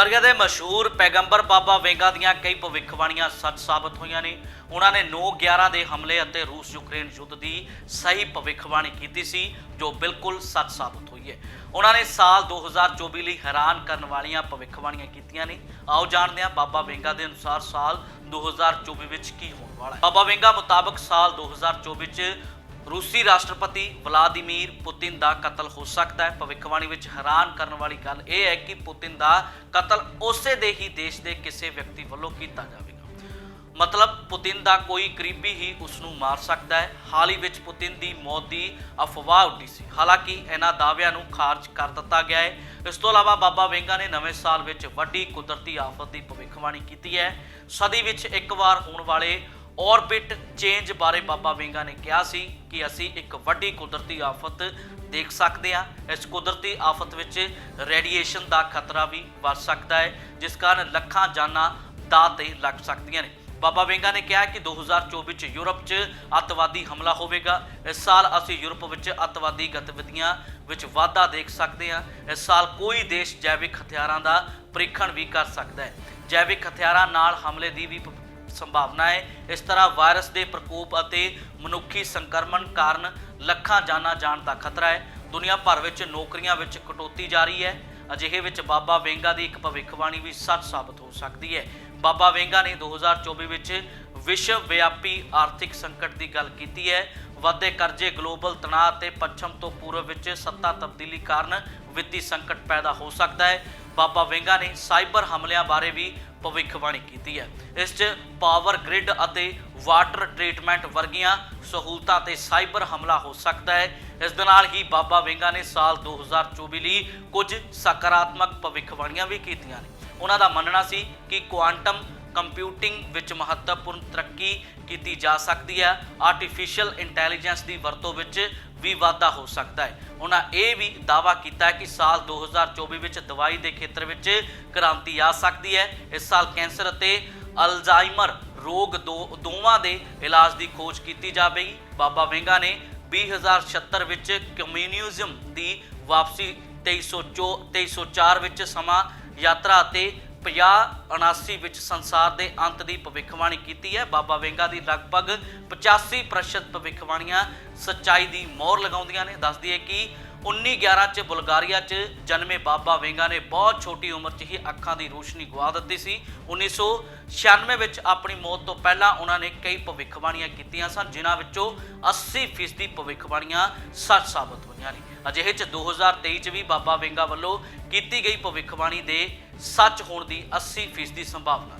Bulgaria ਦੇ ਮਸ਼ਹੂਰ ਪੈਗੰਬਰ ਬਾਬਾ ਵੇਂਗਾ ਦੀਆਂ ਕਈ ਭਵਿੱਖਬਾਣੀਆਂ ਸੱਚ ਸਾਬਤ ਹੋਈਆਂ ਨੇ। ਉਹਨਾਂ ਨੇ 9/11 ਦੇ ਹਮਲੇ ਅਤੇ ਰੂਸ ਯੂਕਰੇਨ ਯੁੱਧ ਦੀ ਸਹੀ ਭਵਿੱਖਬਾਣੀ ਕੀਤੀ ਸੀ, ਜੋ ਬਿਲਕੁਲ ਸੱਚ ਸਾਬਤ ਹੋਈ ਹੈ। ਉਹਨਾਂ ਨੇ ਸਾਲ 2024 ਲਈ ਹੈਰਾਨ ਕਰਨ ਵਾਲੀਆਂ ਭਵਿੱਖਬਾਣੀਆਂ ਕੀਤੀਆਂ ਨੇ। ਆਓ ਜਾਣਦੇ ਹਾਂ ਬਾਬਾ ਵੇਂਗਾ ਦੇ ਅਨੁਸਾਰ ਸਾਲ 2024 ਵਿੱਚ ਕੀ ਹੋਣ ਵਾਲਾ ਹੈ। ਬਾਬਾ ਵੇਂਗਾ ਮੁਤਾਬਕ ਸਾਲ 2024 ਚ ਰੂਸੀ ਰਾਸ਼ਟਰਪਤੀ ਵਲਾਦੀਮੀਰ ਪੁਤਿਨ ਦਾ ਕਤਲ ਹੋ ਸਕਦਾ ਹੈ। ਭਵਿੱਖਬਾਣੀ ਵਿੱਚ ਹੈਰਾਨ ਕਰਨ ਵਾਲੀ ਗੱਲ ਇਹ ਹੈ ਕਿ ਪੁਤਿਨ ਦਾ ਕਤਲ ਉਸੇ ਦੇ ਹੀ ਦੇਸ਼ ਦੇ ਕਿਸੇ ਵਿਅਕਤੀ ਵੱਲੋਂ ਕੀਤਾ ਜਾਵੇਗਾ। ਮਤਲਬ ਪੁਤਿਨ ਦਾ ਕੋਈ ਕਰੀਬੀ ਹੀ ਉਸ ਨੂੰ ਮਾਰ ਸਕਦਾ ਹੈ। ਹਾਲ ਹੀ ਵਿੱਚ ਪੁਤਿਨ ਦੀ ਮੌਤ ਦੀ ਅਫਵਾਹ ਉੱਡੀ ਸੀ। ਹਾਲਾਂਕਿ ਇਹਨਾਂ ਦਾਅਵਿਆਂ ਨੂੰ ਖਾਰਜ ਕਰ ਦਿੱਤਾ ਗਿਆ ਹੈ। ਇਸ ਤੋਂ ਇਲਾਵਾ ਬਾਬਾ ਵੇਂਗਾ ਨੇ ਨਵੇਂ ਸਾਲ ਵਿੱਚ ਵੱਡੀ ਕੁਦਰਤੀ ਆਫਤ ਦੀ ਭਵਿੱਖਬਾਣੀ ਕੀਤੀ ਹੈ। ਸਦੀ ਵਿੱਚ ਇੱਕ ਵਾਰ ਹੋਣ ਵਾਲੇ ਔਰਬਿਟ ਚੇਂਜ ਬਾਰੇ ਬਾਬਾ ਵੇਂਗਾ ਨੇ ਕਿਹਾ ਸੀ ਕਿ ਅਸੀਂ ਇੱਕ ਵੱਡੀ ਕੁਦਰਤੀ ਆਫਤ ਦੇਖ ਸਕਦੇ ਹਾਂ। ਇਸ ਕੁਦਰਤੀ ਆਫਤ ਵਿੱਚ ਰੇਡੀਏਸ਼ਨ ਦਾ ਖਤਰਾ ਵੀ ਵੱਧ ਸਕਦਾ ਹੈ, ਜਿਸ ਕਾਰਨ ਲੱਖਾਂ ਜਾਨਾਂ ਦਾਅ ਤੇ ਲੱਗ ਸਕਦੀਆਂ ਨੇ। ਬਾਬਾ ਵੇਂਗਾ ਨੇ ਕਿਹਾ ਕਿ 2024 'ਚ ਯੂਰਪ 'ਚ ਅੱਤਵਾਦੀ ਹਮਲਾ ਹੋਵੇਗਾ। ਇਸ ਸਾਲ ਅਸੀਂ ਯੂਰਪ ਵਿੱਚ ਅੱਤਵਾਦੀ ਗਤੀਵਿਧੀਆਂ ਵਿੱਚ ਵਾਧਾ ਦੇਖ ਸਕਦੇ ਹਾਂ। ਇਸ ਸਾਲ ਕੋਈ ਦੇਸ਼ ਜੈਵਿਕ ਹਥਿਆਰਾਂ ਦਾ ਪ੍ਰੀਖਣ ਵੀ ਕਰ ਸਕਦਾ ਹੈ। ਜੈਵਿਕ ਹਥਿਆਰਾਂ ਨਾਲ ਹਮਲੇ ਦੀ ਵੀ ਸੰਭਾਵਨਾ ਹੈ। ਇਸ ਤਰ੍ਹਾਂ ਵਾਇਰਸ ਦੇ ਪ੍ਰਕੋਪ ਅਤੇ ਮਨੁੱਖੀ ਸੰਕਰਮਣ ਕਾਰਨ ਲੱਖਾਂ ਜਾਨਾਂ ਜਾਣ ਦਾ ਖਤਰਾ ਹੈ। ਦੁਨੀਆ ਭਰ ਵਿੱਚ ਨੌਕਰੀਆਂ ਵਿੱਚ ਕਟੌਤੀ ਜਾਰੀ ਹੈ। ਅਜਿਹੇ ਵਿੱਚ ਬਾਬਾ ਵੇਂਗਾ ਦੀ ਇੱਕ ਭਵਿੱਖਬਾਣੀ ਵੀ ਸੱਚ ਸਾਬਤ ਹੋ ਸਕਦੀ ਹੈ। ਬਾਬਾ ਵੇਂਗਾ ਨੇ 2024 ਵਿੱਚ ਵਿਸ਼ਵ ਵਿਆਪੀ ਆਰਥਿਕ ਸੰਕਟ ਦੀ ਗੱਲ ਕੀਤੀ ਹੈ। ਵਾਧੇ ਕਰਜ਼ੇ, ਗਲੋਬਲ ਤਣਾਅ ਅਤੇ ਪੱਛਮ ਤੋਂ ਪੂਰਬ ਵਿੱਚ ਸੱਤਾ ਤਬਦੀਲੀ ਕਾਰਨ ਵਿੱਤੀ ਸੰਕਟ ਪੈਦਾ ਹੋ ਸਕਦਾ ਹੈ। ਬਾਬਾ ਵੇਂਗਾ ਨੇ ਸਾਈਬਰ ਹਮਲਿਆਂ ਬਾਰੇ ਵੀ ਭਵਿੱਖਬਾਣੀ ਕੀਤੀ ਹੈ। ਇਸ 'ਚ ਪਾਵਰ ਗ੍ਰਿਡ ਅਤੇ ਵਾਟਰ ਟ੍ਰੀਟਮੈਂਟ ਵਰਗੀਆਂ ਸਹੂਲਤਾਂ ਤੇ ਸਾਈਬਰ ਹਮਲਾ ਹੋ ਸਕਦਾ ਹੈ। ਇਸ ਦੇ ਨਾਲ ਹੀ ਬਾਬਾ ਵੇਂਗਾ ਨੇ ਸਾਲ 2024 ਲਈ ਕੁਝ ਸਕਾਰਾਤਮਕ ਭਵਿੱਖਬਾਣੀਆਂ ਵੀ ਕੀਤੀਆਂ ਨੇ। ਉਹਨਾਂ ਦਾ ਮੰਨਣਾ ਸੀ ਕਿ ਕੁਆਂਟਮ ਕੰਪਿਊਟਿੰਗ ਵਿੱਚ ਮਹੱਤਵਪੂਰਨ ਤਰੱਕੀ ਕੀਤੀ ਜਾ ਸਕਦੀ ਹੈ। ਆਰਟੀਫੀਸ਼ੀਅਲ ਇੰਟੈਲੀਜੈਂਸ ਦੀ ਵਰਤੋਂ ਵਿੱਚ ਵੀ ਵਾਧਾ ਹੋ ਸਕਦਾ ਹੈ। ਉਹਨਾਂ ਇਹ ਵੀ ਦਾਅਵਾ ਕੀਤਾ ਹੈ ਕਿ ਸਾਲ 2024 ਵਿੱਚ ਦਵਾਈ ਦੇ ਖੇਤਰ ਵਿੱਚ ਕ੍ਰਾਂਤੀ ਆ ਸਕਦੀ ਹੈ। ਇਸ ਸਾਲ ਕੈਂਸਰ ਅਤੇ ਅਲਜ਼ਾਈਮਰ ਰੋਗ ਦੋ, ਦੋਵਾਂ ਦੇ ਇਲਾਜ ਦੀ ਖੋਜ ਕੀਤੀ ਜਾਵੇਗੀ। ਬਾਬਾ ਵੇਂਗਾ ਨੇ 2076 ਵਿੱਚ ਕਮਿਊਨਿਜ਼ਮ ਦੀ ਵਾਪਸੀ 2304 2304 ਵਿੱਚ ਸਮਾਂ ਯਾਤਰਾ ਅਤੇ 50 79 ਵਿੱਚ ਸੰਸਾਰ ਦੇ ਅੰਤ ਦੀ ਭਵਿੱਖਬਾਣੀ ਕੀਤੀ ਹੈ। ਬਾਬਾ ਵੇਂਗਾ ਦੀ ਲਗਭਗ 85% ਭਵਿੱਖਬਾਣੀਆਂ ਸੱਚਾਈ ਦੀ ਮੋਹਰ ਲਗਾਉਂਦੀਆਂ ਨੇ। ਦੱਸਦੀ ਹੈ ਕਿ 1911 ਚ ਬੁਲਗਾਰੀਆ ਚ ਜਨਮੇ ਬਾਬਾ ਵੇਂਗਾ ਨੇ ਬਹੁਤ ਛੋਟੀ ਉਮਰ 'ਚ ਹੀ ਅੱਖਾਂ ਦੀ ਰੋਸ਼ਨੀ ਗਵਾ ਦਿੱਤੀ ਸੀ। 1996 ਵਿੱਚ ਆਪਣੀ ਮੌਤ ਤੋਂ ਪਹਿਲਾਂ ਉਹਨਾਂ ਨੇ ਕਈ ਭਵਿੱਖਬਾਣੀਆਂ ਕੀਤੀਆਂ ਸਨ, ਜਿਨ੍ਹਾਂ ਵਿੱਚੋਂ 80% ਭਵਿੱਖਬਾਣੀਆਂ ਸੱਚ ਸਾਬਤ ਹੋਈਆਂ ਨੇ। ਅਜਿਹੇ ਚ 2023 ਚ ਵੀ ਬਾਬਾ ਵੇਂਗਾ ਵੱਲੋਂ ਕੀਤੀ ਗਈ ਭਵਿੱਖਬਾਣੀ ਦੇ ਸੱਚ ਹੋਣ ਦੀ 80% ਸੰਭਾਵਨਾ